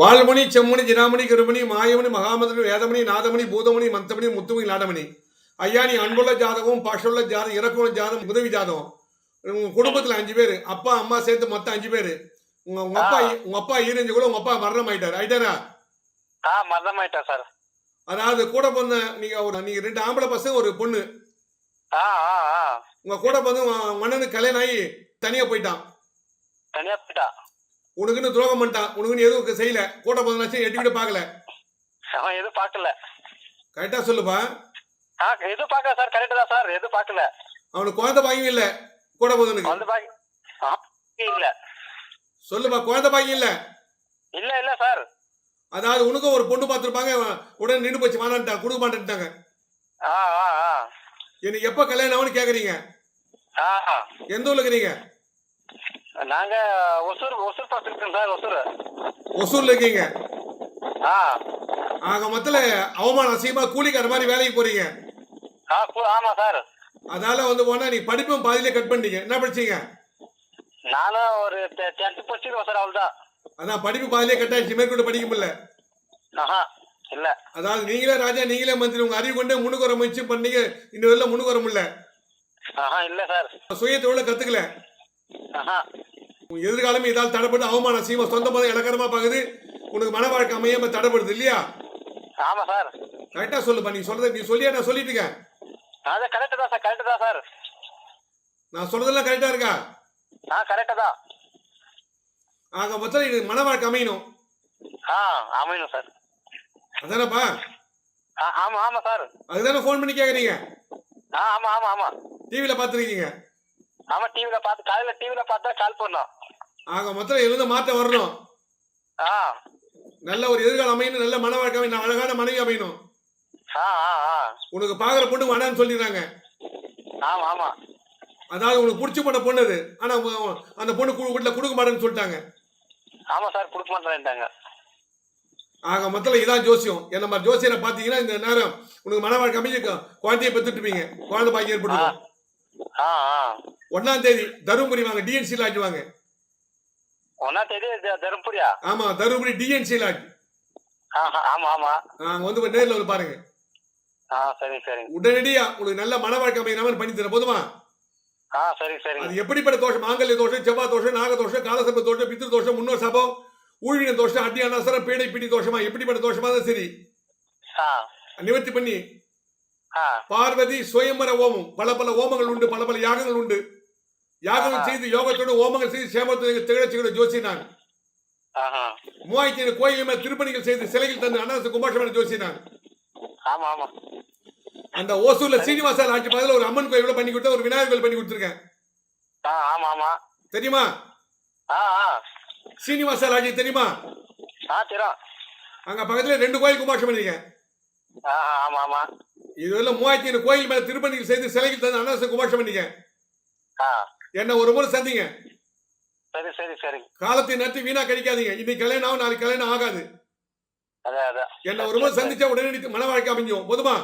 வால்மணி செம்மணி ஜினாமணி கருமணி மாயமணி மகாமந்திரி வேதமணி நாதமணி பூதமணி மந்தமணி முத்துமணி நாடமணி ஐயா நீ அன்புள்ள ஜாதகம் பாஷுள்ள ஜாதகம் இறக்குள்ள ஜாதகம் உதவி ஜாதகம். உங்க குடும்பத்துல அஞ்சு பேர் அப்பா அம்மா சேர்த்து மொத்தம் அஞ்சு பேர். உங்க உங்க அப்பா உங்க அப்பா ஈரஞ்சு கூட உங்க அப்பா மரணம் ஆயிட்டாரு? ஆயிட்டாரா ஆ மரணமாயிட்டேன் சார். அதாவது கூட பிறந்த நீங்க ஒரு நீங்க ரெண்டு ஆம்பளை பசங்க ஒரு பொண்ணு. உங்க கூட பிறந்த மன்னனுக்கு கல்யாணம் ஆகி தனியா போயிட்டான். தனியா போயிட்டா? உனக்குன்னு துரோகம் பண்ணிட்டான். உனக்குன்னு எதுவும் செய்யல. கூட பிறந்தாச்சும் எட்டி விட பார்க்கல. அவன் எதுவும் பார்க்கல. கரெக்டா சொல்லுப்பா. எதுவும் பார்க்கல சார். கரெக்ட் தான் சார். எதுவும் பார்க்கல. அவனுக்கு குழந்தை பாக்கியம் இல்ல. கூட பிறந்தனுக்கு வந்து பாக்கி ஆ, இல்ல. சொல்லுப்பா. குழந்தை பாக்கியம் இல்ல. அதாவது உனக்கும் ஒரு பொண்ணு பார்த்துருப்பாங்க உடனே நின்று போச்சு வேணான்ட்டாங்க கொடுக்க மாட்டேன்ட்டாங்க. ஆ ஆ ஆ. எனக்கு எப்போ கல்யாணம் ஆகும்னு ஆ. எந்த ஊர்ல இருக்கிறீங்க நாங்க ஒசூர் ஒசூர் பக்கம் இருக்கோம் சார் ஒசூர். ஒசூர்ல இருக்கீங்க. ஆ. ஆக மொத்தல அவமானம் அசிங்கமா கூலிக்கார மாதிரி வேலைக்கு போறீங்க. ஆமா சார். அதால வந்து போனா நீ படிப்பும் பாதியிலே கட் பண்ணிட்டீங்க. என்ன படிச்சீங்க? நானும் ஒரு டென்த் படிச்சிருக்கோம் சார் அவ்வளவுதான். அதான் படிப்பு பாதியிலே கட் ஆயிடுச்சு மேற்கொண்டு படிக்க முடியல. அதாவது நீங்களே ராஜா நீங்களே மந்திரி உங்க அறிவு கொண்டே முன்னுக்கு முயற்சி பண்ணீங்க. இந்த வெளில முன்னுக்கு வர முடியல. இல்ல சார். சுய தொழில கத்துக்கல. எதிர்காலமே இதால் தடைப்பட்டு அவமானம் சீமா சொந்த மதம் இலக்கரமா பாக்குது. உனக்கு மன வாழ்க்கை அமையாம தடைப்படுது இல்லையா? ஆமா சார். கரெக்டா சொல்லுப்பா நீ சொல்றத நீ சொல்லியா நான் சொல்லிட்டுங்க அது கரெக்ட் தான் சார் கரெக்ட் தான் சார். நான் சொல்றதெல்லாம் கரெக்டா இருக்கா? ஆ கரெக்ட் தான். ஆக மொத்தம் இது மன வாழ்க்கை அமையணும். ஆ அமையணும் சார். அதானப்பா? ஆமா ஆமா சார். அதுதானே ஃபோன் பண்ணி கேக்குறீங்க? ஆ ஆமா ஆமா ஆமா. டிவியில பார்த்துருக்கீங்க? ஆமா டிவில பார்த்து காலையில டிவில பார்த்தா கால் பண்ணோம். ஆக மொத்தம் இருந்து மாற்றம் வரணும். ஆ. நல்ல ஒரு எதிர்காலம் அமையணும் நல்ல மன வாழ்க்கை அமையணும் அழகான மனைவி அமையணும். ஆ ஆ உனக்கு பாக்குற பொண்ணு வேணான்னு சொல்லிடுறாங்க. ஆமா ஆமா. அதாவது உனக்கு பிடிச்ச பொண்ண பொண்ணு அது. ஆனா அந்த பொண்ணு வீட்டுல கொடுக்க மாட்டேன்னு சொல்லிட்டாங்க. ஆமா சார் கொடுக்க மாட்டேன்ட்டாங்க. ஆக மொத்தம் இதான் ஜோசியம். என்ன மாதிரி ஜோசியரை பாத்தீங்கன்னா இந்த நேரம் உனக்கு மன வாழ்க்கை அமைஞ்சு குழந்தைய பெற்றுட்டுப்பீங்க. குழந்தை பாக்கி ஏற்பட்டு ஆ ஆ. ஒன்னாம் தேதி தருமபுரி வாங்க டிஎன்சி லாட்ஜ் வாங்க. ஒன்னா தேதி தருமபுரியா? ஆமா தருமபுரி டிஎன்சி லாட்ஜ் ஆமா ஆமா. நாங்க வந்து நேர்ல வந்து பாருங்க. உடனடியா உங்களுக்கு நல்ல மன வாழ்க்கை அமைகிற மாதிரி பண்ணி தர போதுமா? ஆ சரி சரி. அது எப்படிப்பட்ட தோஷம்? மாங்கல்ய தோஷம் செவ்வாய் தோஷம் நாக தோஷம் காலசர்ப்ப தோஷம் பித்ரு தோஷம் முன்னோர் சபம். ஊழின தோஷம் அட்டி அனாசரம் பேடை பிடி தோஷமா எப்படிப்பட்ட தோஷமா தான் சரி. நிவர்த்தி பண்ணி பார்வதி சுயம்பர ஓமம் பல பல ஓமங்கள் உண்டு பல பல யாகங்கள் உண்டு. ஆஹா. செய்து, யோகத்தோடு ஓமங்கள் செய்து சேமத்தோடு திகழச்சிகள ஜோசி நான் ஆஹா. மூவாயிரத்தி ஐநூறு கோயில் மேல் திருப்பணிகள் செய்து சிலைகள் தந்து அனாச கும்பாஷமான ஜோசி நான் ஆமா ஆமா. அந்த ஓசூர்ல சீனிவாசா ஆட்சி பக்கத்துல ஒரு அம்மன் கோயில் பண்ணி கொடுத்தேன் ஒரு விநாயகர் கோயில் பண்ணி கொடுத்துருக்கேன். ஆ ஆமா ஆமா. தெரியுமா? சீனிவாசா லாட்ஜி தெரியுமா? ஆ தெரியும். அங்க பக்கத்துல ரெண்டு கோயில் கும்பாஷம் பண்ணிருக்கேன். ஆமா ஆமா. இதுல மூவாயிரத்தி ஐநூறு கோயில் மேல திருப்பணிகள் செய்து சிலைகள் தந்து அனாச கும்பாஷம் பண்ணிருக்கேன். என்ன ஒரு முறை சந்திங்க. சரி சரி சரி. காலத்தை நடத்தி வீணா கழிக்காதீங்க இன்னைக்கு கல்யாணம் ஆகும் நாளைக்கு கல்யாணம் ஆகாது. என்ன ஒரு முறை சந்திச்சா உடனடி மன வாழ்க்கை அமைஞ்சும் போதுமா?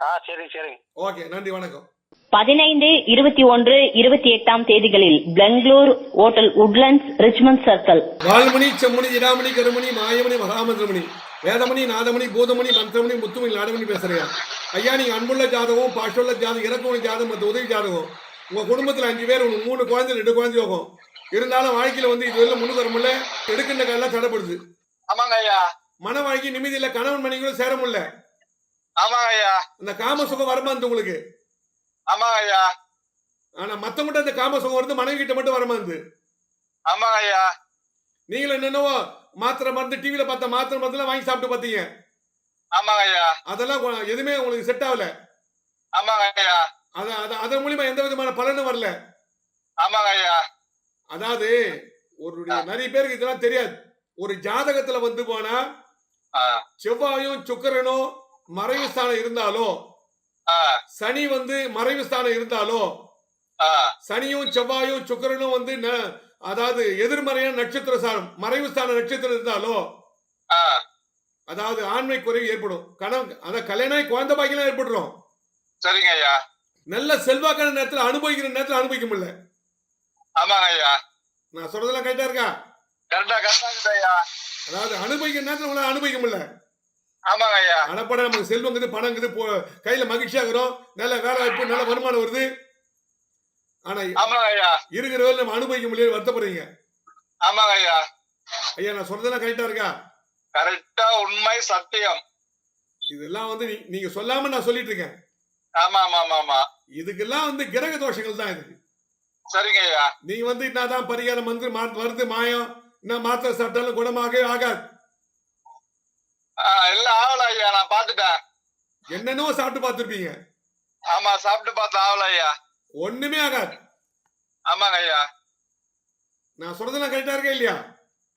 ஆ சரி சரி. ஓகே நன்றி வணக்கம். பதினைந்து இருபத்தி ஒன்று இருபத்தி எட்டாம் தேதிகளில் Bangalore hotel Woodlands Richmond circle. வால்மணி Chemmani இடாமணி கருமணி மாயமணி மகாமந்திரமணி வேதமணி நாதமணி பூதமணி மந்திரமணி முத்துமணி நாடமணி பேசுறேன். ஐயா நீங்க அன்புள்ள ஜாதகம் பாஷுள்ள ஜாதகம் இறக்கமணி ஜாதகம் மற்ற உதவி ஜாதகம். உங்க குடும்பத்துல அஞ்சு பேர் உங்களுக்கு மூணு குழந்தை ரெண்டு குழந்தை யோகம். இருந்தாலும் வாழ்க்கையில வந்து இது வரல முன்னுக்கு வர முடியல எடுக்கின்ற காலம் தடைப்படுது. ஆமாங்க ஐயா. மன வாழ்க்கை நிம்மதி இல்ல கணவன் மனைவிகளும் சேர முடியல. ஆமாங்க ஐயா. அந்த காம சுகம் வரமாந்து உங்களுக்கு? ஆமாங்க ஐயா ஆனா மத்தவங்கிட்ட அந்த காம சுகம் வருது மனைவி கிட்ட மட்டும் வரமாந்து ஆமாங்க ஐயா நீங்களும் என்னென்னவோ மாத்திரை மருந்து டிவியில பார்த்த மாத்திரை மருந்துலாம் வாங்கி சாப்பிட்டு பார்த்தீங்க. ஆமாங்க ஐயா அதெல்லாம் எதுவுமே உங்களுக்கு செட் ஆகல. ஆமாங்க ஐயா அது அது அதன் மூலியமா எந்த விதமான பலனும் வரல. ஆமாங்க ஐயா அதாவது ஒரு நிறைய பேருக்கு இதெல்லாம் தெரியாது. ஒரு ஜாதகத்துல வந்து போனா செவ்வாயும் சுக்கிரனும் மறைவு ஸ்தானம் இருந்தாலோ ஆ சனி வந்து மறைவு ஸ்தானம் இருந்தாலோ ஆ. சனியும் செவ்வாயும் சுக்கிரனும் வந்து அதாவது எதிர்மறையான நட்சத்திர சாரம் மறைவு ஸ்தான நட்சத்திரம் இருந்தாலோ ஆ. அதாவது ஆண்மை குறைவு ஏற்படும். கணவன் அத கல்யாணம் குழந்தை பாக்கியம் ஏற்பட்டுரும். சரிங்க ஐயா. நல்ல செல்வாக்கான நேரத்துல அனுபவிக்கிற நேரத்துல அனுபவிக்க முடியல. ஆமாங்க ஐயா. நான் சொல்றதெல்லாம் கரெக்டா இருக்கா? கரெக்டா கரெக்டா ஐயா. அதாவது அனுபவிக்கிற நேரத்துல உங்களால அனுபவிக்க முடியல. அனப்பட நமக்கு செல்வம் இருக்குது பணம் இருக்குது போ- கையில மகிழ்ச்சியா இருக்கிறோம். நல்ல வேலை வாய்ப்பு நல்ல வருமானம் வருது. ஆனா இருக்கிற வேலை நம்ம அனுபவிக்க முடியாது வருத்தப்படுறீங்க. ஆமாங்க ஐயா. ஐயா நான் சொல்றதெல்லாம் கரெக்டா இருக்கா? கரெக்டா உண்மை சத்தியம். இதெல்லாம் வந்து நீங்க சொல்லாம நான் சொல்லிட்டு இருக்கேன். ஆமா ஆமா ஆமா ஆமா. இதுக்கெல்லாம் வந்து கிரக தோஷங்கள் தான் இதுக்கு சரிங்க ஐயா. நீங்க வந்து என்னதான் பரிகாரம் வந்து மருந்து மாயம். என்ன மாத்திரை சாப்பிட்டாலும் குணமாகவே ஆகாது. ஆ, எல்லாம் ஆகல ஐயா நான் பாத்துட்டேன் என்னென்னவோ சாப்பிட்டு பார்த்துருப்பீங்க. ஆமா சாப்பிட்டு பார்த்து ஆகல ஐயா ஒண்ணுமே ஆகாது. ஆமாங்க ஐயா. நான் சொல்றதெல்லாம் கரெக்டா இருக்கா இல்லையா?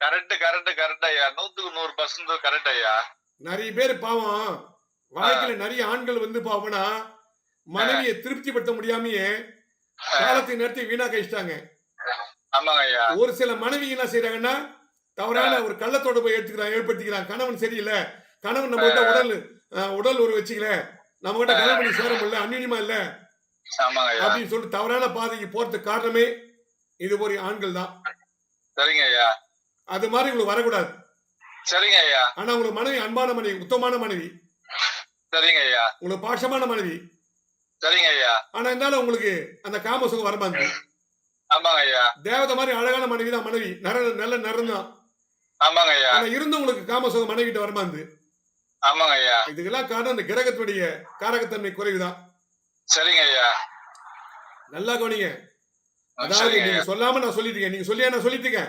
கரெக்ட் கரெக்ட் கரெக்ட் ஐயா. நூத்துக்கு நூறு பர்சன்ட் கரெக்ட் ஐயா. நிறைய பேர் பாவம். வாழ்க்கையில நிறைய ஆண்கள் வந்து பாவம்னா மனைவியை திருப்திப்படுத்த முடியாமயே காலத்தை நேரத்தை வீணா கழிச்சிட்டாங்க ஆமாங்க ஐயா. ஒரு சில மனைவி என்ன செய்யறாங்கன்னா தவறான ஒரு கள்ளத்தோட போய் எடுத்துக்கிறாங்க ஏற்படுத்திக்கிறாங்க கணவன் சரியில்லை. கணவன் நம்ம கிட்ட உடல் உடல் ஒரு வச்சுக்கல. நம்ம கிட்ட கல்யாணம் பண்ணி சேர முடியல அந்நியமா இல்ல. அப்படின்னு சொல்லிட்டு தவறான பாதைக்கு போறதுக்கு காரணமே இது ஒரு ஆண்கள் தான். சரிங்க ஐயா அது மாதிரி உங்களுக்கு வரக்கூடாது. சரிங்க ஐயா ஆனா உங்களுக்கு மனைவி அன்பான மனைவி உத்தமமான மனைவி. சரிங்க ஐயா உங்களுக்கு பாசமான மனைவி. சரிங்க ஐயா ஆனா இருந்தாலும் உங்களுக்கு அந்த காமசுகம் வரமாந்து ஆமாங்க ஐயா தேவதை மாதிரி அழகான மனைவி தான் மனைவி. நர நல்ல நிறம் தான் ஆமாங்க ஐயா. ஆனா இருந்தும் உங்களுக்கு காமசுகம் மனைவிட்ட வரமாந்து ஆமாங்க ஐயா. இதுக்கெல்லாம் காரணம் இந்த கிரகத்துடைய காரகத்தன்மை குறைவுதான். சரிங்க ஐயா. நல்லா கவனிங்க. அதாவது நீங்க சொல்லாம நான் சொல்லிட்டீங்க நீங்க சொல்லியா நான் சொல்லிட்டீங்க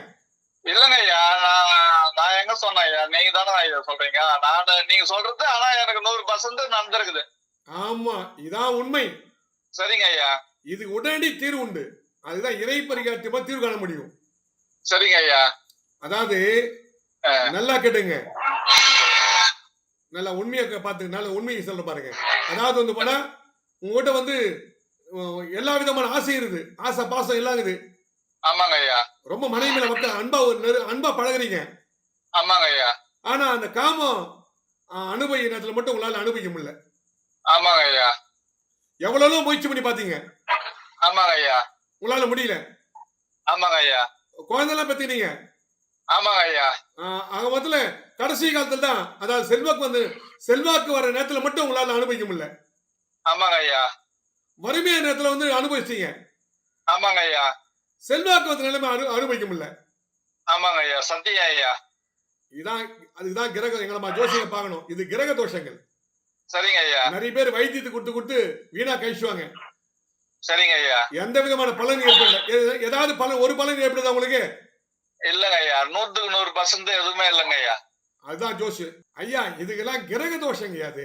இல்லங்க ஐயா நான் நான் எங்க சொன்னேன் ஐயா? நீங்க தானே ஐயா சொல்றீங்க? நான் நீங்க சொல்றது ஆனா எனக்கு நூறு பர்சன்ட் நடந்திருக்குது. ஆமா இதான் உண்மை. சரிங்க ஐயா. இது உடனடி தீர்வு உண்டு. அதுதான் இறை பரிகாரத்தியமா தீர்வு காண முடியும். சரிங்க ஐயா. அதாவது. நல்லா கேட்டுங்க. நல்லா உண்மையை க- பார்த்து நல்ல உண்மையை சொல்ல பாருங்க. அதாவது வந்து போனா உங்ககிட்ட வந்து எல்லா விதமான ஆசை இருக்குது. ஆசை பாசம் எல்லாம் இருக்குது. ஆமாங்க ஐயா. ரொம்ப மனைவி மேல மக்கள் அன்பா ஒரு நெரு- அன்பா பழகுறீங்க. ஆமாங்க ஐயா. ஆனா அந்த காமம் அனுபவிக்கிற நேரத்துல மட்டும் உங்களால அனுபவிக்க முடியல. ஆமாங்க ஐயா. எவ்வளவு முயற்சி பண்ணி பாத்தீங்க. ஆமாங்க ஐயா. உங்களால முடியல. ஆமாங்க ஐயா. குழந்தைலாம் பெத்தீங்க ஆமாங்க ஐயா. ஆக மொத்தத்துல கடைசி காலத்துல தான் அதாவது செல்வாக்கு வந்து செல்வாக்கு வர நேரத்துல மட்டும் உங்களால அனுபவிக்க முடியல. ஆமாங்க ஐயா. வறுமையான நேரத்துல வந்து அனுபவிச்சிட்டீங்க. ஆமாங்க ஐயா. செல்வாக்கு வந்த நிலைமை அனு அனுபவிக்க முடியல. ஆமாங்க ஐயா. சத்தியம் ஐயா. இதுதான் அதுதான் கிரக எங்களை ஜோசியம் பார்க்கணும். இது கிரக தோஷங்கள். சரிங்க ஐயா. நிறைய பேர் வைத்தியத்துக்கு கொடுத்து கொடுத்து வீணா கழிச்சுவாங்க. சரிங்க ஐயா. எந்த விதமான பலன் ஏற்படல. ஏதாவது பலன் ஒரு பலன் ஏற்படுதா உங்களுக்கு? இல்லங்க ஐயா நூத்துக்கு நூறு பர்சன்ட் எதுவுமே இல்லைங்க ஐயா. அதுதான் ஜோசி ஐயா இதுக்கெல்லாம் கிரக தோஷங்க அது.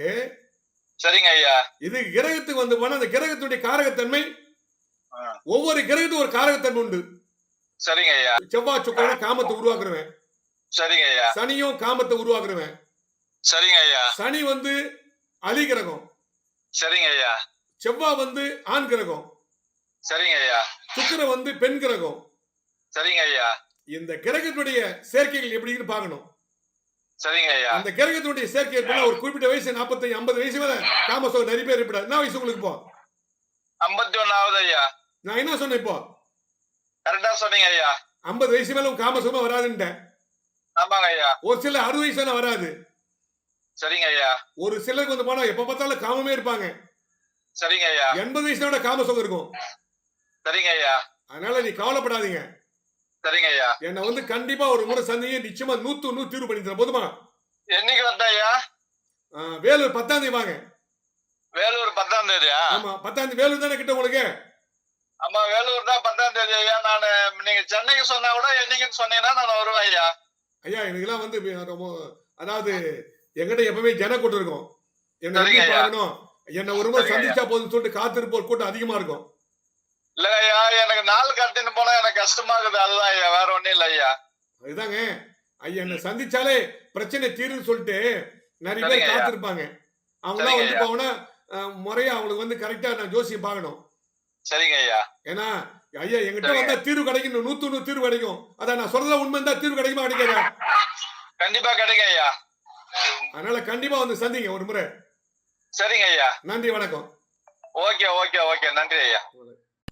சரிங்க ஐயா. இது கிரகத்துக்கு வந்து போனா அந்த கிரகத்துடைய காரகத்தன்மை. ஒவ்வொரு கிரகத்துக்கும் ஒரு காரகத்தன்மை உண்டு. சரிங்க ஐயா. செவ்வாய் சுக்கரன காமத்தை உருவாக்குறவன். சரிங்க ஐயா. சனியும் காமத்தை உருவாக்குறவன். சரிங்க ஐயா. சனி வந்து அலி கிரகம். சரிங்க ஐயா. செவ்வாய் வந்து ஆண் கிரகம். சரிங்க ஐயா. சுக்கிரன் வந்து பெண் கிரகம். சரிங்க ஐயா. இந்த கிரகத்துடைய சேர்க்கைகள் எப்படின்னு பார்க்கணும். சரிங்க ஐயா. அந்த கிரகத்துடைய சேர்க்கை ஏற்பட்டா ஒரு குறிப்பிட்ட வயசு 45 ஐம்பது வயசு மேல காமசோகம் நிறைய பேர் ஏற்படாது என்ன வயசு உங்களுக்கு இப்போ? ஐம்பத்தி ஒன்னாவது ஐயா. நான் என்ன சொன்னேன் இப்போ? கரெக்டா சொன்னீங்க ஐயா. ஐம்பது வயசு மேல உங்க காமசோகமே வராதுன்ட்டேன். ஆமாங்க ஐயா. ஒரு சில அறுபது வயசு மேல வராது. சரிங்க ஐயா. ஒரு சிலருக்கு வந்து போனா எப்ப பார்த்தாலும் காமமே இருப்பாங்க. சரிங்க ஐயா. எண்பது வயசோட காமசோகம் இருக்கும். சரிங்க ஐயா. அதனால நீ கவலைப்படாதீங்க. சரிங்க ஐயா என்னை வந்து கண்டிப்பா ஒரு முறை சந்திங்க நிச்சயமா நூத்து நூறு தீர்வு பண்ணி தரேன் போதுமா? என்னைக்கு வந்தா ஐயா வேலூர் பத்தாம் தேதி வாங்க. வேலூர் பத்தாம் தேதியா? ஆமா பத்தாம் தேதி வேலூர் தானே கிட்ட உங்களுக்கு? ஆமா வேலூர் தான் பத்தாம் தேதி ஐயா. நான் நீங்க சென்னைக்கு சொன்னா கூட என்னைக்குன்னு சொன்னீங்கன்னா நான் வருவேன் ஐயா. ஐயா எனக்குலாம் வந்து ரொம்ப அதாவது எங்கிட்ட எப்பவுமே ஜன கூட்டம் இருக்கும். என்ன. பார்க்கணும் என்ன ஒரு முறை சந்திச்சா போதும்னு சொல்லிட்டு காத்திருப்போர் கூட்டம் அதிகமா இருக்கும். இல்ல ஐயா எனக்கு நாள் கட்டின்னு போனா எனக்கு கஷ்டமா இருக்குது அதுதான் ஐயா வேற ஒண்ணும் இல்ல ஐயா. அதுதாங்க. ஐயா என்ன சந்திச்சாலே பிரச்சனை தீருன்னு சொல்லிட்டு நிறைய பேர். காத்திருப்பாங்க. அவங்க சரிங்க வந்து. போனா முறையா அவங்களுக்கு வந்து கரெக்டா நான் ஜோசியம் பார்க்கணும். சரிங்க ஐயா. ஏன்னா ஐயா எங்கிட்ட. வந்தா தீர்வு கிடைக்கும் நூத்து நூறு தீர்வு கிடைக்கும். அதான் நான் சொல்றத உண்மை இருந்தா தீர்வு கிடைக்குமா கிடைக்காதா கண்டிப்பா கிடைக்கும் ஐயா. அதனால கண்டிப்பா வந்து சந்திங்க ஒரு முறை. சரிங்க ஐயா. நன்றி வணக்கம். Okay okay okay. நன்றி ஐயா.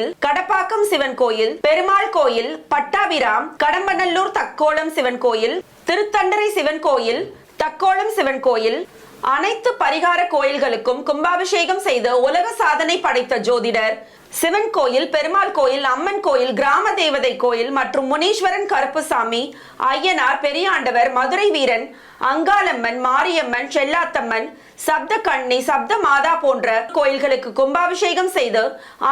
கோயில் கடப்பாக்கம் சிவன் கோயில் பெருமாள் கோயில் பட்டாபிராம் கடம்பநல்லூர் தக்கோலம் சிவன் கோயில் திருத்தண்டரை சிவன் கோயில் தக்கோலம் சிவன் கோயில் அனைத்து பரிகார கோயில்களுக்கும் கும்பாபிஷேகம் செய்த உலக சாதனை படைத்த ஜோதிடர் சிவன் கோயில் பெருமாள் கோயில் அம்மன் கோயில் கிராம தேவதை கோயில் மற்றும் முனீஸ்வரன் கருப்புசாமி ஐயனார் பெரியாண்டவர் மதுரை வீரன் அங்காளம்மன் மாரியம்மன் செல்லாத்தம்மன் சப்த கண்ணி சப்த மாதா போன்ற கோயில்களுக்கு கும்பாபிஷேகம் செய்து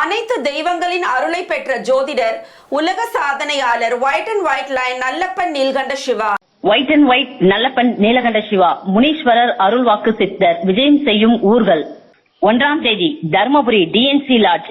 அனைத்து தெய்வங்களின் அருளை பெற்ற ஜோதிடர் உலக சாதனையாளர் white and white line Nallappan Neelkanda Siva. White and white Nallappan Neelakanda Siva Muneeswarar அருள்வாக்கு சித்தர் விஜயம் செய்யும் ஊர்கள். ஒன்றாம் தேதி தர்மபுரி டிஎன்சி லாட்ஜ்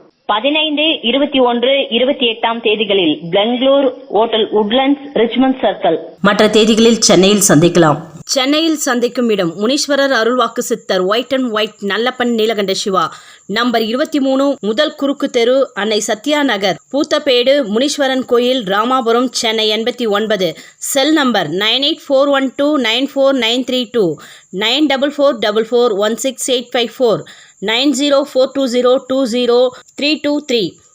பதினைந்து இருபத்தி ஒன்று இருபத்தி எட்டாம் தேதிகளில் Bangalore hotel Woodlands Richmond circle. மற்ற தேதிகளில் சென்னையில் சந்திக்கலாம். சென்னையில் சந்திக்கும் இடம் முனீஸ்வரர் அருள்வாக்கு சித்தர் white and white Nallappan Neelakanda Siva. Number இருபத்தி மூணு முதல் குறுக்கு தெரு அன்னை சத்யா நகர் பூத்தப்பேடு முனீஸ்வரன் கோயில் ராமாபுரம் சென்னை எண்பத்தி ஒன்பது. Cell number nine eight four one two nine four nine three two nine double four double four one six eight five four. Nine zero four two zero two zero three two three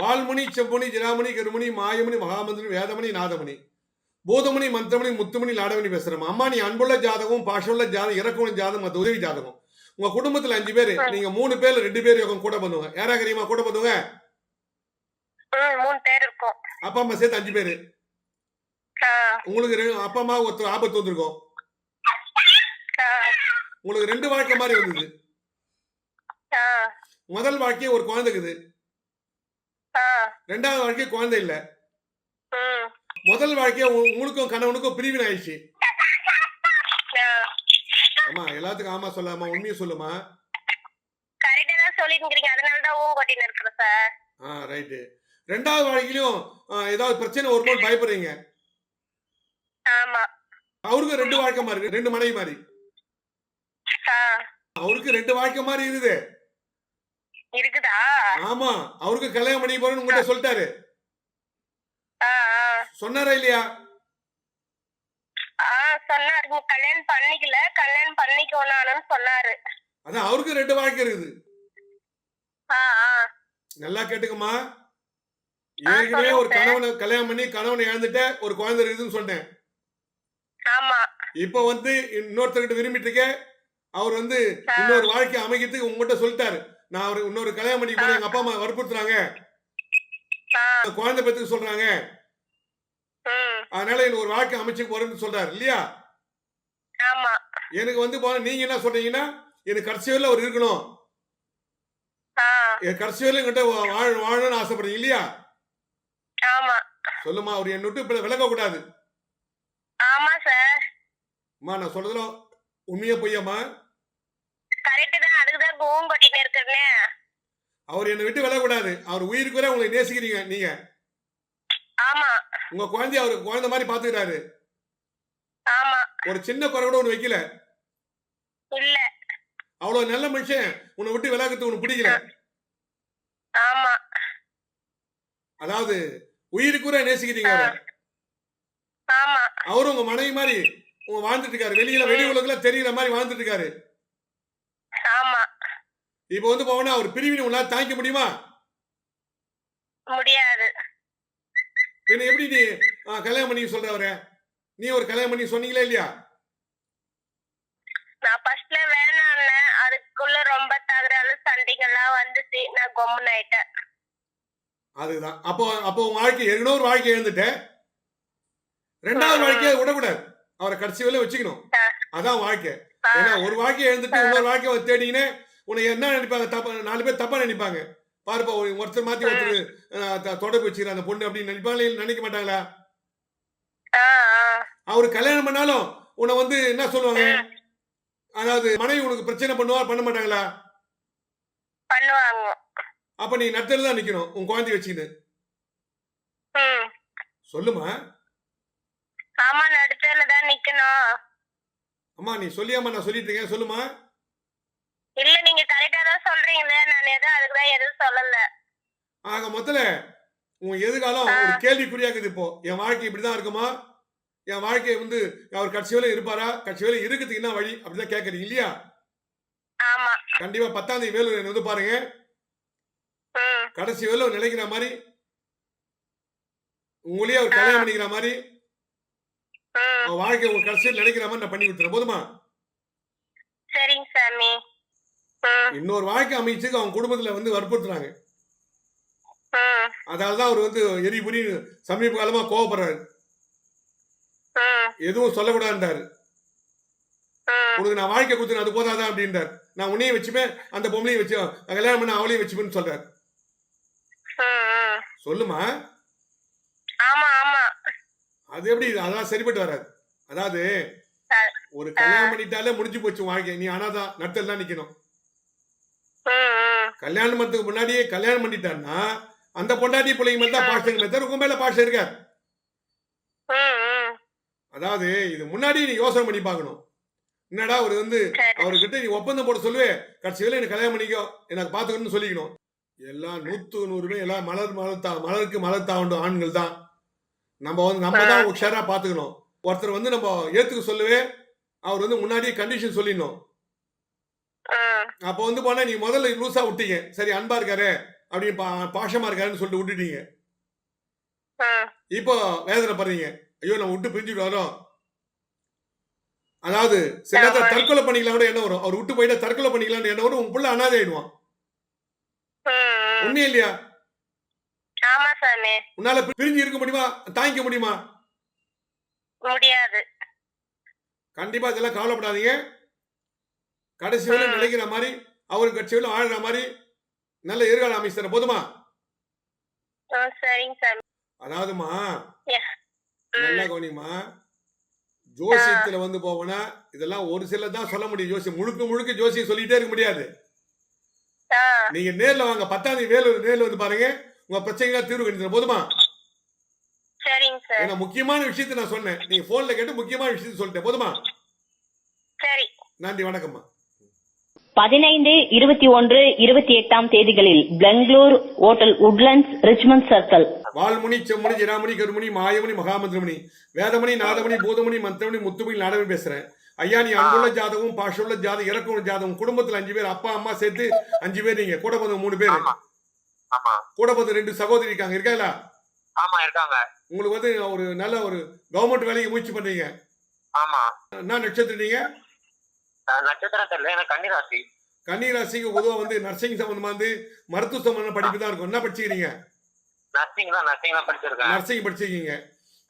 வால்முனி செம்புனி ஜிராமணி கருமணி மாயமணி மகாமந்திரி Vedamani நாதமணி. பூதமணி மந்திரமணி முத்துமணி லாடமணி பேசுறேன் அம்மா நீ அன்புள்ள ஜாதகம் பாஷமுள்ள ஜாதகம் இறக்குமணி ஜாதகம் மற்ற உதவி ஜாதகம். உங்க குடும்பத்துல அஞ்சு பேர் நீங்க மூணு பேர்ல ரெண்டு பேர் யோகம் கூட பண்ணுவாங்க யாரா தெரியுமா கூட பண்ணுவாங்க அப்பா அம்மா சேர்த்து அஞ்சு பேரு. உங்களுக்கு அப்பா அம்மா ஒருத்தர் ஆபத்து வந்திருக்கும். உங்களுக்கு ரெண்டு வாழ்க்கை மாதிரி வந்தது. முதல் வாழ்க்கையே ஒரு குழந்தை இருக்குது ஆ ரெண்டாவது வாழ்க்கை குழந்தை இல்ல. முதல் வாழ்க்கைய உங்களுக்கும் கணவனுக்கும் பிரிவினை ஆயிடுச்சு. ஆமா எல்லாத்துக்கும் ஆமா சொல்லாமா உண்மையை சொல்லுமா? ஆ ரைட்டு. ரெண்டாவது வாழ்க்கையிலும் ஏதாவது பிரச்சனை வரும்போது பயப்படுறீங்க. ஆமா. அவருக்கும் ரெண்டு வாழ்க்கை மாதிரி ரெண்டு மனைவி மாதிரி அவருக்கு ரெண்டு வாழ்க்கை மாதிரி இருக்குது. இருக்குதா? ஆமா அவருக்கு கல்யாணம் பண்ணி போறேன்னு உங்கள்கிட்ட சொல்லிட்டாரு. சொன்னாரா இல்லையா? சொன்னாரு. கல்யாணம் பண்ணிக்கல கல்யாணம் பண்ணிக்கோனான்னு சொன்னாரு. அதான் அவருக்கு ரெண்டு வாழ்க்கை இருக்குது. நல்லா கேட்டுக்கம்மா. ஆ, ஏற்கனவே ஒரு. கணவனை கல்யாணம் பண்ணி கணவனை இழந்துட்ட ஒரு குழந்தை இருக்குதுன்னு சொன்னேன் ஆமா. இப்போ வந்து இன்னொருத்தர்கிட்ட விரும்பிட்டு இருக்க அவர் வந்து. இன்னொரு வாழ்க்கை அமைக்கிறதுக்கு உங்ககிட்ட சொல்லிட்டாரு. நான் அவர் இன்னொரு கல்யாணம் பண்ணி போறேன். எங்க அப்பா அம்மா வற்புறுத்துறாங்க. குழந்தை பெற்றுக்க சொல்றாங்க. அதனால எனக்கு ஒரு வாழ்க்கை அமைச்சு போறேன்னு சொல்றாரு. இல்லையா? எனக்கு வந்து நீங்க என்ன சொல்றீங்கன்னா எனக்கு கடைசி வரையில அவர் இருக்கணும். என் கடைசி வரையில என்கிட்ட வாழ வாழணும்னு ஆசைப்படுறீங்க. இல்லையா? ஆமா. சொல்லுமா அவர் என்னை விட்டு இப்ப விலக கூடாது. ஆமா சார் அம்மா நான் சொல்றதுல உண்மையா கரெக்ட் தான். அதுக்குதான் ஊன் கொட்டின்னு இருக்கிறனே அவர் என்னை விட்டு விலக கூடாது அவர் உயிருக்கு வரை உங்களை நேசிக்கிறீங்க நீங்க. ஆமா. உங்க குழந்தைய அவர் குழந்தை மாதிரி பாத்துக்கிறாரு ஆமா. ஒரு சின்ன குறை கூட ஒண்ணு வைக்கல. இல்ல. அவ்வளவு நல்ல மனுஷன். உன்னை விட்டு விலகிறது உனக்கு பிடிக்கல. ஆமா. அதாவது உயிருக்கு கூட நேசிக்கிறீங்க அவரை. ஆமா. அவரும் உங்க மனைவி மாதிரி உங்க வாழ்ந்துட்டு இருக்காரு. வெளியில வெளி உலகத்துல தெரியற மாதிரி வாழ்ந்துட்டு இருக்காரு. இப்ப வந்து போனா அவர் பிரிவினை உங்களால தாங்கிக்க முடியுமா? முடியாது. பின்ன எப்படி நீ கல்யாணம் பண்ணி சொல்ற அவரை? நீ ஒரு கல்யாணம் பண்ணி சொன்னீங்களா இல்லையா? நான் ஃபர்ஸ்ட்ல வேணான்னேன் அதுக்குள்ள ரொம்ப தகராறு சண்டைகள்லாம் வந்துச்சு. நான் கொம்முன்னு ஆயிட்டேன். அதுதான். அப்போ அப்போ உங்க வாழ்க்கை ஏற்கனவே ஒரு வாழ்க்கை எழுந்துட்ட ரெண்டாவது வாழ்க்கையை விடக்கூடாது. அவரை கடைசி வரையில வச்சுக்கணும். அதான் வாழ்க்கை. ஏன்னா ஒரு வாழ்க்கையை எழுந்துட்டு இன்னொரு வாழ்க்கையை தேடினே உன்னை என்ன நினைப்பாங்க? தப்பா நாலு பேர் தப்பா நினைப்பாங்க. பாருப்பா ஒரு- ஒருத்தர் மாத்தி ஒருத்தர் தொடர்பு வச்சுக்கிற அந்த பொண்ணு அப்படின்னு நினைப்பாங்களே நினைக்க மாட்டாங்களா. அவர் கல்யாணம் பண்ணாலும் உன்னை வந்து என்ன சொல்லுவாங்க? அதாவது மனைவி உனக்கு பிரச்சனை பண்ணுவா பண்ண மாட்டாங்களா? பண்ணுவாங்க. அப்ப நீ நட்டல தான் நிக்கணும் உன் குழந்தைய வச்சுக்கிட்டு. சொல்லுமா? ஆமா நடுத்தல தான் நிக்கணும். அம்மா நீ சொல்லியாமா நான் சொல்லிட்டு இருக்கேன். சொல்லுமா? இல்ல நீங்க கரெக்டா தான் சொல்றீங்களே நான் எதுவும் அதுக்கு தான் எதுவும் சொல்லல. ஆக மொத்தல உன் எதிர்காலம் ஒரு கேள்விக்குறியாக்குது இப்போ. என் வாழ்க்கை இப்படிதான் இருக்குமா? என் வாழ்க்கை வந்து அவர் கட்சி வேலை இருப்பாரா? கட்சி வேலை இருக்கிறதுக்கு என்ன வழி? அப்படிதான் கேக்குறீங்க இல்லையா? கண்டிப்பா பத்தாம் தேதி வேலூர் வந்து பாருங்க. கடைசி வேலை நிலைக்கிற மாதிரி உங்களையே அவர் கல்யாணம் பண்ணிக்கிற மாதிரி வாழ்க்கை உங்க கடைசியில் நினைக்கிற மாதிரி நான் பண்ணி கொடுத்துறேன். போதுமா? சரிங்க சாமி. இன்னொரு வாழ்க்கை அமைச்சுக்கு அவங்க குடும்பத்துல வந்து வற்புறுத்துறாங்க. அதனாலதான் அவர் வந்து எரி புரி சமீப காலமா கோவப்படுறாரு. எதுவும் சொல்லக்கூடாதுன்றாரு. உனக்கு நான் வாழ்க்கை கொடுத்துறேன் அது போதாதான் அப்படின்றார். நான் உன்னையும் வச்சுப்பேன் அந்த பொம்பளையும் வச்சு கல்யாணம் பண்ண அவளையும் வச்சுப்பேன்னு சொல்றாரு. சொல்லுமா? அது எப்படி அதெல்லாம் சரிப்பட்டு வராது. அதாவது ஒரு கல்யாணம் பண்ணிட்டாலே முடிஞ்சு போச்சு வாழ்க்கை. நீ ஆனாதான் நட்டல் தான் நிக்கணும். கல்யாணம் பண்ணதுக்கு முன்னாடியே கல்யாணம் பண்ணிட்டான்னா அந்த பொண்டாட்டி பிள்ளைங்க மேல தான் பாஷம் தவிர உங்க மேல பாஷம் இருக்காது அதாவது இது முன்னாடி நீ யோசனை பண்ணி பார்க்கணும். என்னடா அவர் வந்து அவர்கிட்ட நீ ஒப்பந்தம் போட சொல்லுவே. கடைசி வேலை எனக்கு கல்யாணம் பண்ணிக்கோ. எனக்கு பார்த்துக்கணும்னு சொல்லிக்கணும். எல்லாம் நூத்து நூறு பேர் எல்லாம் மலர் மலர் தா மலருக்கு மலர் தாண்டும் ஆண்கள் தான். நம்ம வந்து நம்ம தான் உஷாரா பார்த்துக்கணும் ஒருத்தர் வந்து நம்ம ஏத்துக்க சொல்லுவே அவர் வந்து முன்னாடியே கண்டிஷன் சொல்லிடணும். அப்போ வந்து போனா நீ முதல்ல லூசா விட்டீங்க. சரி அன்பா இருக்காரு அப்படின்னு பா- பாசமா இருக்காருன்னு சொல்லிட்டு விட்டுட்டீங்க. இப்போ வேதனைப்படுறீங்க ஐயோ நம்ம விட்டு பிரிஞ்சுட்டு வரோம் அதாவது சில நேரத்துல. தற்கொலை பண்ணிக்கலாம் கூட என்ன வரும்? அவர் விட்டு போயிட்டா தற்கொலை பண்ணிக்கலாம்னு என்ன வரும்? உங்க புள்ள அனாதை ஆயிடுவான். உண்மையே இல்லையா? உன்னால பிரிஞ்சு இருக்க முடியுமா? தாங்கிக்க முடியுமா? முடியாது. கண்டிப்பா இதெல்லாம் கவலைப்படாதீங்க. கடைசி வரை. நினைக்கிற மாதிரி அவருக்கு கட்சி வரை ஆழுற மாதிரி நல்ல எதிர்காலம் அமைச்சு போதுமா? அதாவதுமா. நல்லா கவனிமா ஜோசியத்துல வந்து போவனா இதெல்லாம் ஒரு சிலர் தான் சொல்ல முடியும். ஜோசியம் முழுக்க முழுக்க ஜோசியம் சொல்லிட்டே இருக்க முடியாது. நீங்க நேர்ல வாங்க. பத்தாம் தேதி வேலூர் நேர்ல வந்து பாருங்க. உங்க பிரச்சனைகளா தீர்வு கணித்து போதுமா? ஏன்னா முக்கியமான விஷயத்தை நான் சொன்னேன். நீங்க போன்ல கேட்டு முக்கியமான விஷயத்தை சொல்லிட்டேன். போதுமா? சரி. நன்றி வணக்கம்மா. பதினைந்து இருபத்தி ஒன்று இருபத்தி எட்டாம் தேதிகளில் Bangalore hotel Woodlands Richmond circle. வால்முனி Chemmani ஜிராமணி கருமணி மாயமணி மகாமந்திரமணி வேதமணி நாதமணி பூதமணி மந்திரமணி முத்துமணி நாடகம் பேசுறேன். ஐயா நீ அன்புள்ள ஜாதகம் பாஷுள்ள ஜாதகம் இறக்குள்ள ஜாதகம் குடும்பத்துல அஞ்சு பேர் அப்பா அம்மா சேர்த்து அஞ்சு பேர் நீங்க. கூட பிறந்த மூணு பேர். கூட பிறந்த ரெண்டு சகோதரி இருக்காங்க. இருக்காங்களா ஆமா இருக்காங்க. உங்களுக்கு வந்து ஒரு நல்ல ஒரு கவர்மெண்ட் வேலைக்கு முயற்சி பண்றீங்க. ஆமா. என்ன நட்சத்திரம் நீங்க? நட்சத்திரம் தெரியல எனக்கு கன்னிராசி. கன்னிராசிக்கு பொதுவாக வந்து நர்சிங் சம்பந்தமா வந்து மருத்துவ சம்பந்தமான படிப்பு தான் இருக்கும். என்ன படிச்சுக்கிறீங்க? நர்சிங் தான் நர்சிங் தான் படிச்சிருக்கேன். நர்சிங் படிச்சிருக்கீங்க.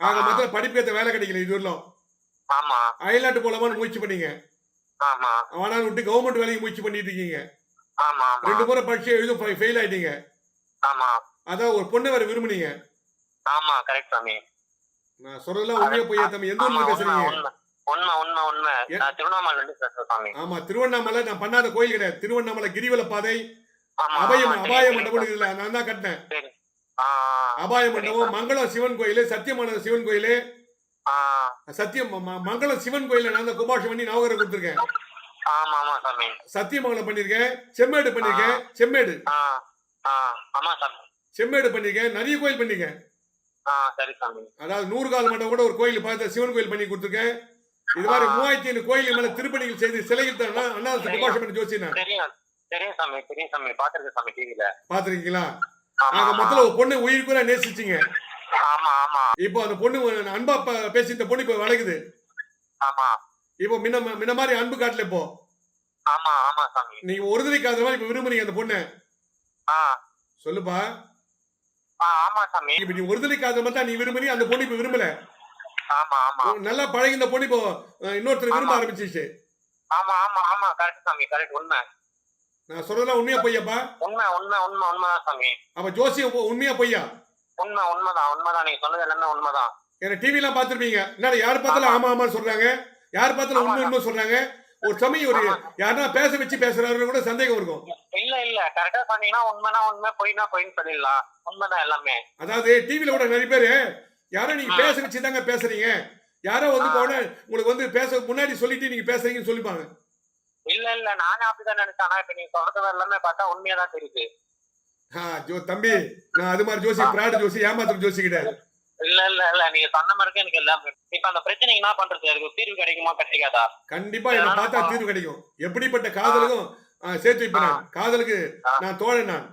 ஆக மொத்தம் படிப்பு ஏற்ற வேலை கிடைக்கல இது வரலாம் ஆமா. அயல்நாட்டு போலாமான்னு முயற்சி பண்ணீங்க. ஆமா. ஆனால் விட்டு கவர்மெண்ட் வேலைக்கு முயற்சி பண்ணிட்டு இருக்கீங்க. ஆமா ரெண்டு முறை பரீட்சை எழுதும் ஃபெயில் ஆயிட்டீங்க. ஆமா. அதான் ஒரு பொண்ணை வேற விரும்புனீங்க. ஆமா கரெக்ட் சாமி. நான் சொல்றதெல்லாம் உண்மையா போய் தம்பி? எந்த ஊர்ல பேசுறீங்க? உண்மை உண்மை உண்மை. உண்மை ஏ- நான் திருவண்ணாமலை இருந்து பேசுறேன் சாமி. ஆமா திருவண்ணாமலை நான் பண்ணாத கோயில் கிடையாது. திருவண்ணாமலை கிரிவல பாதை அபயம் அபாய மண்டபம் இதுல நான் தான் கட்டினேன். அபாய மண்டபம் மங்களம் சிவன் கோயில் சத்தியமான சிவன் கோயில். சத்தியம் மங்களம் சிவன் கோயில நான் தான் பண்ணி நவகரம் கொடுத்துருக்கேன். சத்தியமங்கலம் பண்ணிருக்கேன் செம்மேடு பண்ணிருக்கேன் செம்மேடு. செம்மேடு பண்ணிருக்கேன் நிறைய கோயில் பண்ணிருக்கேன் அதாவது நூறு கால் மண்டபம் கூட ஒரு கோயில் பார்த்து சிவன் கோயில் பண்ணி கொடுத்துருக்கேன். இது மாதிரி. மூவாயிரத்தி ஐநூறு கோயில் மேல திருப்பணிகள் செய்து சிலைகள் தரனா அண்ணா கும்பாஷம் பண்ணி ஜோசி நான் தெரியும். தெரியும் சாமி தெரியும் சாமி. பாத்துருக்கேன் சாமி டிவில பாத்திருக்கீங்களா ஆமா. மொத்தத்துல ஒரு பொண்ணு உயிர் கூட நேசிச்சிங்க. ஆமா ஆமா. இப்போ அந்த பொண்ணு அன்பா ப- பேசி இந்த பொண்ணு இப்போ வளக்குது. ஆமா. இப்போ முன்ன முன்ன மாதிரி அன்பு காட்டல இப்போ. ஆமா ஆமா சாமி. நீங்க ஒருதலை காதல் மாதிரி இப்போ விரும்புறீங்க அந்த பொண்ணு. ஆ. சொல்லுப்பா. ஆமா சாமி. இப்ப நீ ஒருதலை காதல் மாதிரி நீ விரும்புறீங்க அந்த பொண்ணு இப்போ விரும்பல. ஆமா ஆமா. நல்லா பழகி இந்த பொண்ணு இப்போ இன்னொருத்தர் விரும்ப ஆரம்பிச்சிச்சு ஆமா ஆமா ஆமா. கரெக்ட் சாமி கரெக்ட் உண்மை. நான் சொல்றதெல்லாம் உண்மையா பொய்யாப்பா? உண்மை உண்மை உண்மை உண்மைதான் சாமி. அப்ப பொ- உண்மையா பொய்யா? உண்மை உண்மைதான் உண்மைதான். நீங்க சொன்னது எல்லாமே உண்மைதான். ஏன்னா டிவி எல்லாம் பாத்திருப்பீங்க என்ன யார் பார்த்தாலும் ஆமா ஆமான்னு சொல்றாங்க? யார் பார்த்தாலும் உண்மை உண்மை சொல்றாங்க? ஒரு சமயம் ஒரு யாருன்னா பேச வச்சு பேசுறாருன்னு கூட சந்தேகம் இருக்கும். இல்ல இல்ல. கரெக்டா சொன்னீங்கன்னா உண்மைனா உண்மை பொய்னா பொய்ன்னு சொல்லிடலாம். உண்மைதான் எல்லாமே. அதாவது டிவில கூட நிறைய பேரு யாரோ நீங்க பேச வச்சு தாங்க பேசுறீங்க. யாரோ வந்து போன உங்களுக்கு வந்து பேச முன்னாடி சொல்லிட்டு நீங்க பேசுறீங்கன்னு சொல்லிப்பாங்க. இல்ல இல்ல. நானே அப்படிதான் நினைச்சேன். ஆனா இப்ப நீங்க சொல்றது எல்லாமே பார்த்தா உண்மையா தான் தெரியுது ஜோ தம்பி நான் அது மாதிரி ஜோசி பிராடு ஜோசி ஏமாத்துற ஜோசி கிடையாது இல்ல இல்ல இல்ல. நீங்க சொன்ன மாதிரி எனக்கு எல்லாமே இப்ப அந்த பிரச்சனைக்கு என்ன பண்றது? அதுக்கு தீர்வு கிடைக்குமா? கிடைக்காதா? கண்டிப்பா என்ன பார்த்தா தீர்வு கிடைக்கும். எப்படிப்பட்ட காதலுக்கும் சேர்த்து வைப்பேன். காதலுக்கு நான் தோழன் நான்.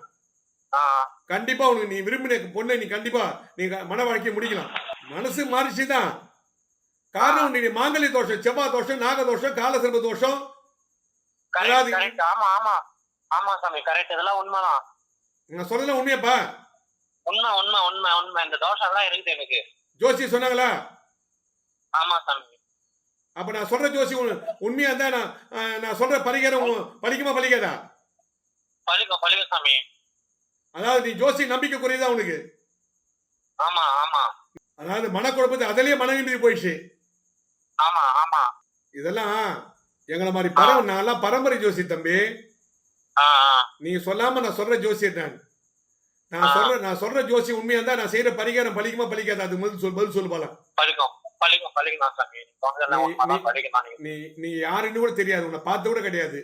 கண்டிப்பா உனக்கு நீ விரும்பின பொண்ணை நீ கண்டிப்பா நீங்க மன வாழ்க்கையை முடிக்கலாம். மனசு மாறிச்சு தான் காரணம் உன்னுடைய மாங்கல்ய தோஷம் செவ்வாய் தோஷம் நாக தோஷம் காலசர்ப தோஷம். ஆமா ஆமா. ஆமா சாமி. கரெக்ட் இதெல்லாம் உண்மைதான். நான் சொல்றதுல உண்மையாப்பா? உண்மை உண்மை உண்மை உண்மை. இந்த தோஷம் எல்லாம் இருக்குது எனக்கு. ஜோசி சொன்னாங்களா? ஆமா சாமி. அப்ப நான் சொல்ற ஜோசி உண்- உண்மையா இருந்தா நான் நான் சொல்ற பரிகாரம் பலிக்குமா பலிக்காதா? பழிக்கும் பழிக்கும் சாமி. அதாவது நீ ஜோசி நம்பிக்கை குறையுதா உனக்கு? ஆமா ஆமா. அதாவது மனக்குழப்பத்தை அதிலேயே மன நிம்மதி போயிடுச்சு. ஆமா ஆமா. இதெல்லாம் எங்களை மாதிரி பரம் நான்லாம் பரம்பரை ஜோசி தம்பி. நீங்க சொல்லாம நான் சொல்ற ஜோசியர் நான் நான். சொல்ற நான் சொல்ற ஜோசி உண்மையா இருந்தா நான் செய்யற பரிகாரம் பலிக்குமா பலிக்காதா? அது முதல் சொல் பதில் சொல்லு பாலாம். பழிக்கும் பழிக்கும் பழிக்கும் நீ- நீ- பழிக்கும் யாருன்னு கூட தெரியாது. உன்னை பார்த்து கூட கிடையாது.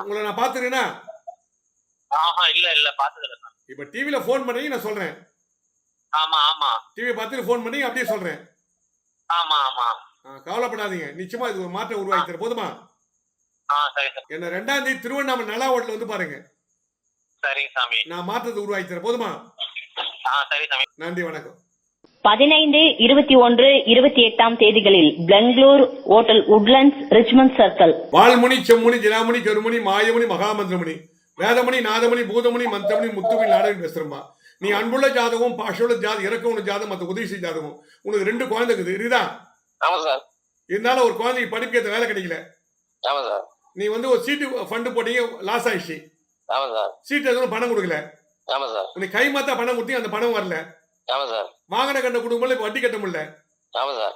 உங்களை நான் பார்த்துருக்கேன்னா ஆஹா இல்ல இல்ல சாமி இப்ப டிவில ஃபோன் பண்ணி நான் சொல்றேன். ஆமா ஆமா. டிவி பார்த்துட்டு ஃபோன் பண்ணி அப்படியே சொல்றேன். ஆமா ஆமா. கவலைப்படாதீங்க. நிச்சயமா இது ஒரு மாற்றம் உருவாக்கி தர போதுமா? என்ன ரெண்டாம் தேதி திருவண்ணாமலை நலா ஹோட்டல் வந்து பாருங்க. சரி சாமி. நான் மாற்றத்தை உருவாக்கி தரேன். போதுமா? சரி சாமி. நன்றி வணக்கம். பதினைந்து இருபத்தி ஒன்று இருபத்தி எட்டாம் தேதிகளில் Bangalore hotel Woodlands Richmond circle. வால்முனி Semmuni ஜினாமணி கருமணி மாயமணி மகாமந்திரமணி வேதமணி நாதமணி பூதமணி மந்திரமணி முத்துமணி நாடகம் பேசுறமா நீ அன்புள்ள ஜாதகம் பாஷுள்ள ஜாதகம் இறக்கவுள்ள ஜாதகம் மற்ற உதவி செய்ய ஜாதகம் உனக்கு ரெண்டு குழந்தை இருக்குது. இருக்குதா? இருந்தாலும் ஒரு குழந்தைக்கு ஏத்த வேலை கிடைக்கல. நீ வந்து ஒரு சீட்டு ஃபண்டு போட்டீங்க லாஸ் ஆயிடுச்சு. சீட்டு எதுவும் பணம் கொடுக்கல. உனக்கு கை மாத்தா பணம் கொடுத்தீங்க அந்த பணம் வரல. ஆமா சார். வாகன கட்ட குடும்பம் இப்ப வட்டி கட்ட முடியல.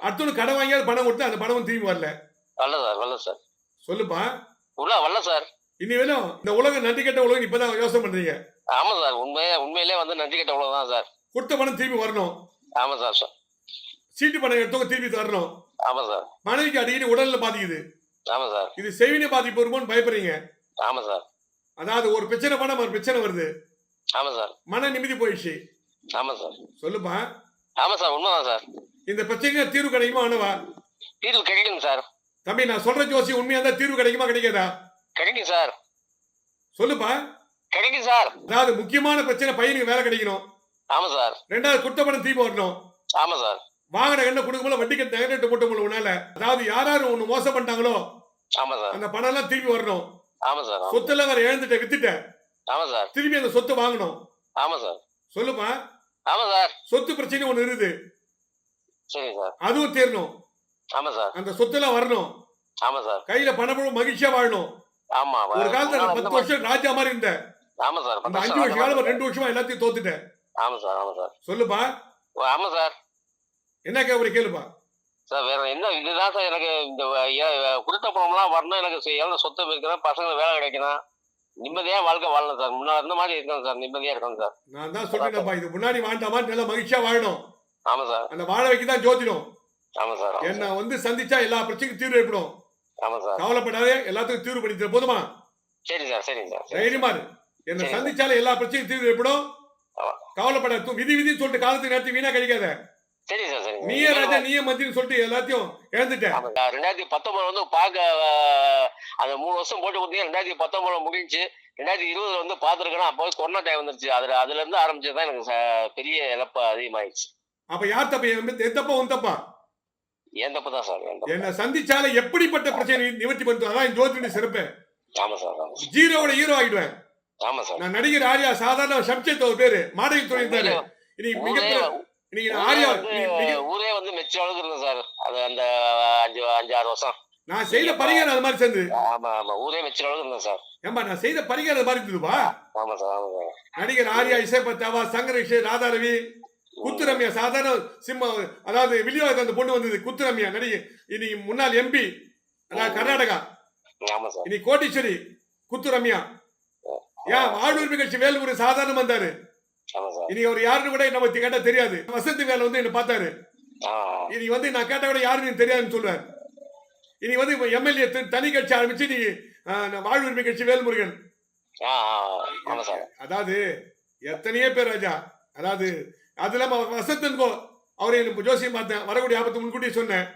அடுத்தவனு கடை வாங்கியாவது பணம் கொடுத்து அந்த பணமும் திரும்பி வரல. வரல சார் வரல சார். சொல்லுப்பா. உள்ள வரல சார். இனி வேணும் இந்த உலகம் நன்றி கட்ட உலகம் இப்பதான் யோசனை பண்றீங்க. ஆமா சார் உண்மையே உண்மையிலே வந்து நன்றி கட்ட தான் சார். கொடுத்த பணம் திரும்பி வரணும். ஆமா சார் சார். சீட்டு பணம் எடுத்தவங்க திருப்பி தரணும். ஆமா சார். மனைவிக்கு அடிக்கடி உடல்ல பாதிக்குது. ஆமா சார். இது செவினை பாதிப்பு வருமோன்னு பயப்படுறீங்க. ஆமா சார். அதாவது ஒரு பிரச்சனை பண்ண ஒரு பிரச்சனை வருது. ஆமா சார். மன நிம்மதி போயிடுச்சு. ஆமா சார். சொல்லுப்பா. ஆமா சார் உண்மைதான் சார். இந்த பிரச்சனைக்கு தீர்வு கிடைக்குமா அணுவா தீர்வு கிடைக்கும் சார். தம்பி நான் சொல்ற ஜோசி உண்மையா இருந்தா தீர்வு கிடைக்குமா கிடைக்காதா? கிடைக்கும் சார். சொல்லுப்பா. கிடைக்கும் சார். அதாவது முக்கியமான பிரச்சனை பையனுக்கு வேலை கிடைக்கணும். ஆமா சார். ரெண்டாவது பணம் திருப்பி வரணும் ஆமா சார். வாகன கண்ண கொடுக்கும்போது வட்டி கட்ட நகரட்டு போட்ட உன்னால. அதாவது யார் யார் ஒண்ணு மோசம் பண்ணிட்டாங்களோ ஆமா சார். அந்த பணம் எல்லாம் திருப்பி வரணும். ஆமா சார் ஆமா. சொத்தெல்லாம் வேற இழந்துட்ட வித்துட்ட ஆமா சார். திருப்பி அந்த சொத்தை வாங்கணும். ஆமா சார். சொல்லுப்பா. ஆமா சார். சொத்து பிரச்சனை ஒண்ணு இருக்குது. சரி சார். அதுவும் தீரணும். ஆமா சார். அந்த சொத்தெல்லாம் வரணும். ஆமா சார். கையில பணம் மகிழ்ச்சியா வாழணும். ஆமா ஒரு காலத்துல பத்து வருஷம் ராஜா மாதிரி இருந்த ஆமா சார் அந்த அஞ்சு காலம் வருஷம் ரெண்டு வருஷமா எல்லாத்தையும் தோத்துட்டேன். ஆமா சார் ஆமா சார். சொல்லுப்பா. ஆமா சார். என்ன கேட்ப கேளுப்பா. சார் வேற என்ன இதுதான் சார் எனக்கு இந்த கொடுத்த பணம்லாம் வரணும் எனக்கு எவ்வளவு சொத்து இருக்கணும் பசங்களுக்கு வேலை கிடைக்கணும். நிம்மதியா வாழ்க்கை வாழணும் சார். முன்னாடி இருந்த மாதிரி இருக்கணும் சார் நிம்மதியா இருக்கணும் சார். நான் தான் சொல்றேன்ப்பா இது முன்னாடி வாழ்ந்த மாதிரி நல்லா மகிழ்ச்சியா வாழணும். ஆமா சார். அந்த வாழ வைக்க தான் ஜோதிடம். ஆமா சார் என்ன. வந்து சந்திச்சா எல்லா பிரச்சனைக்கும் தீர்வு ஏற்படும். கவலைப்படாதே எல்லாத்துக்கும் தீர்வு பண்ணி தர போதுமா? சரி சார் சரிங்க சார் சரி. தைரியமா. என்ன. சந்திச்சாலே எல்லா பிரச்சனையும் தீர்வு ஏற்படும். கவலைப்படாத விதி விதி சொல்லிட்டு காலத்துக்கு நேரத்துக்கு வீணா கிடைக்காத சரி சார் சரி நீயே ராஜா நீயே மந்திரின்னு சொல்லிட்டு எல்லாத்தையும் இழந்துட்ட ஆமா சார். ரெண்டாயிரத்தி பத்தொன்பது வந்து பார்க்க அஹ், அந்த மூணு வருஷம் போட்டு கொடுத்தீங்க ரெண்டாயிரத்தி பத்தொன்பதுல முடிஞ்சு ரெண்டாயிரத்தி இருபதுல வந்து பார்த்துருக்கேன் அப்போ கொரோனா டைம் வந்துருச்சு. அதுல அதுல இருந்து ஆரம்பிச்சது தான் எனக்கு பெரிய இழப்பு அதிகமாயிடுச்சு. அப்ப யார் தப்ப? என் எத்தப்பா உன் தப்பா? தப்பு தான் சார் என்ன சந்திச்சாலே எப்படிப்பட்ட பிரச்சனை நிவர்த்தி பண்ணுறது அதான் ஜோதிட சிறப்பு. ஆமா சார். ஜீரோவோட ஹீரோ ஆகிடுவேன் ஆமா சார். நான் நடிகர் ஆர்யா சாதாரண சப்ஜெக்ட் ஒரு பேரு. மாடகி துறை இருந்தாரு. இன்னைக்கு மிகப்பெரிய ஆர்யா ஊரே வந்து மெச்ச அளவுக்கு இருக்கு சார். அது அந்த அஞ்சு அஞ்சு ஆறு வருஷம். நான் செய்த பரிகாரம் அது மாதிரி சேர்ந்து ஆமா ஆமா. ஊரே மெச்ச அளவுக்கு இருந்தேன் சார். ஏம்பா நான் செய்த பரிகாரம் அது மாதிரி இருந்ததுப்பா? ஆமா சார் ஆமா சார். நடிகர் ஆர்யா இசைப்பத்தாவா சங்கரேஷ் ராதாரவி குத்துரம்யா சாதாரண சிம்ம அதாவது வில்லிவாக அந்த பொண்ணு வந்தது குத்துரம்யா நடிகை. இன்னைக்கு முன்னாள் எம்பி அதாவது கர்நாடகா. இன்னைக்கு கோட்டீஸ்வரி குத்துரம்யா. ஏன் வாழ்வுரிமை கட்சி வேலூர் சாதாரண வந்தாரு இன்னைக்கு அவர் யாருன்னு கூட என்ன பத்தி கேட்டா தெரியாது. வசந்தி வேலை வந்து என்ன பார்த்தாரு. இன்னைக்கு வந்து நான் கேட்ட கூட யாருன்னு தெரியாதுன்னு சொல்லுவார். இன்னைக்கு வந்து எம்எல்ஏ தனி கட்சி ஆரம்பிச்சு நீ வாழ்வுரிமை கட்சி வேல்முருகன். அதாவது எத்தனையோ பேர் ராஜா. அதாவது அது இல்லாம அவரை எனக்கு ஜோசியம் பார்த்தேன். வரக்கூடிய ஆபத்து முன்கூட்டியே சொன்னேன்.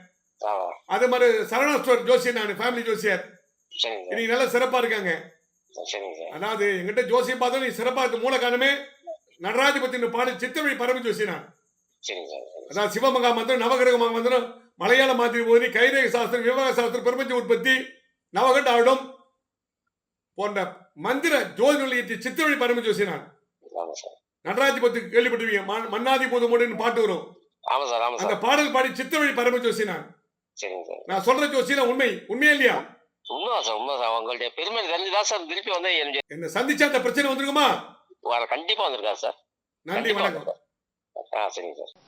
அது மாதிரி சரவணா ஸ்டோர் ஜோசியர் நான் ஃபேமிலி ஜோசியர். இன்னைக்கு நல்லா சிறப்பா இருக்காங்க. அதாவது எங்கிட்ட ஜோசியம் பார்த்தா நீ சிறப்பா இருக்க மூல காரணமே நடராஜ பத்தி பாடு சித்தவழி பரம ஜோசியர் நான். அதாவது சிவமகா மந்திரம் நவகிரக மந்திரம் மலையாள மாதிரி போதி கைரேக சாஸ்திரம் விவாக சாஸ்திரம் பிரபஞ்ச உற்பத்தி நவகண்ட ஆடம் போன்ற மந்திர ஜோதி நிலையத்தை சித்தவழி பரம ஜோசியர் நான். நடராஜ பத்தி கேள்விப்பட்டிருவீங்க ம- மன்னாதி போதுமோடுன்னு பாட்டு வரும். ஆமா சார் ஆமா அந்த சார். பாடல் பாடி சித்தவழி பரம ஜோசி நான். சரிங்க சார். நான் சொல்ற ஜோசியெல்லாம் உண்மை உண்மையா இல்லையா? உண்மைதான் சார் உண்மை சார். உங்களுடைய பெருமை தெரிஞ்சுதான் சார் திருப்பி வந்து என்ன சந்திச்சா அந்த பிரச்சனை வந்துருக்குமா? வர கண்டிப்பா வந்திருக்காரு சார். நன்றி வணக்கம்.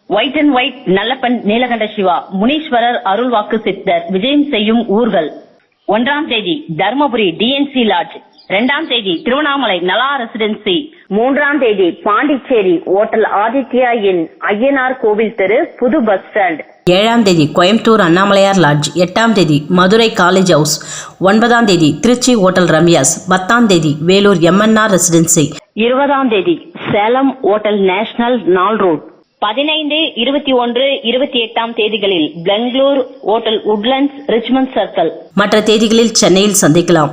White and white Nallappan Neelakanda Siva Muneeswarar அருள்வாக்கு சித்தர் விஜயம் செய்யும் ஊர்கள். ஒன்றாம் தேதி தர்மபுரி டிஎன்சி லாட்ஜ் இரண்டாம் தேதி திருவண்ணாமலை நலா ரெசிடென்சி மூன்றாம் தேதி பாண்டிச்சேரி ஓட்டல் ஆதித்யா இன் ஐயனார் கோவில் தெரு புது பஸ் ஸ்டாண்ட் ஏழாம் தேதி கோயம்புத்தூர் அண்ணாமலையார் லாட்ஜ் எட்டாம் தேதி மதுரை காலேஜ் ஹவுஸ் ஒன்பதாம் தேதி திருச்சி ஹோட்டல் ரம்யாஸ். பத்தாம் தேதி வேலூர் எம்என்ஆர் ரெசிடென்சி இருபதாம் தேதி சேலம் ஓட்டல் நேஷனல் நாள் ரோட் பதினைந்து இருபத்தி ஒன்று இருபத்தி எட்டாம் தேதிகளில் Bangalore hotel Woodlands Richmond circle மற்ற தேதிகளில் சென்னையில் சந்திக்கலாம்.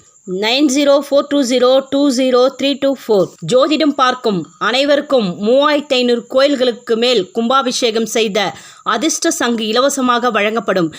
Nine zero four two zero two zero three two four. ஜோதிடம் பார்க்கும் அனைவருக்கும் மூவாயிரத்தி ஐநூறு கோயில்களுக்கு மேல் கும்பாபிஷேகம் செய்த அதிர்ஷ்ட சங்கு இலவசமாக வழங்கப்படும்.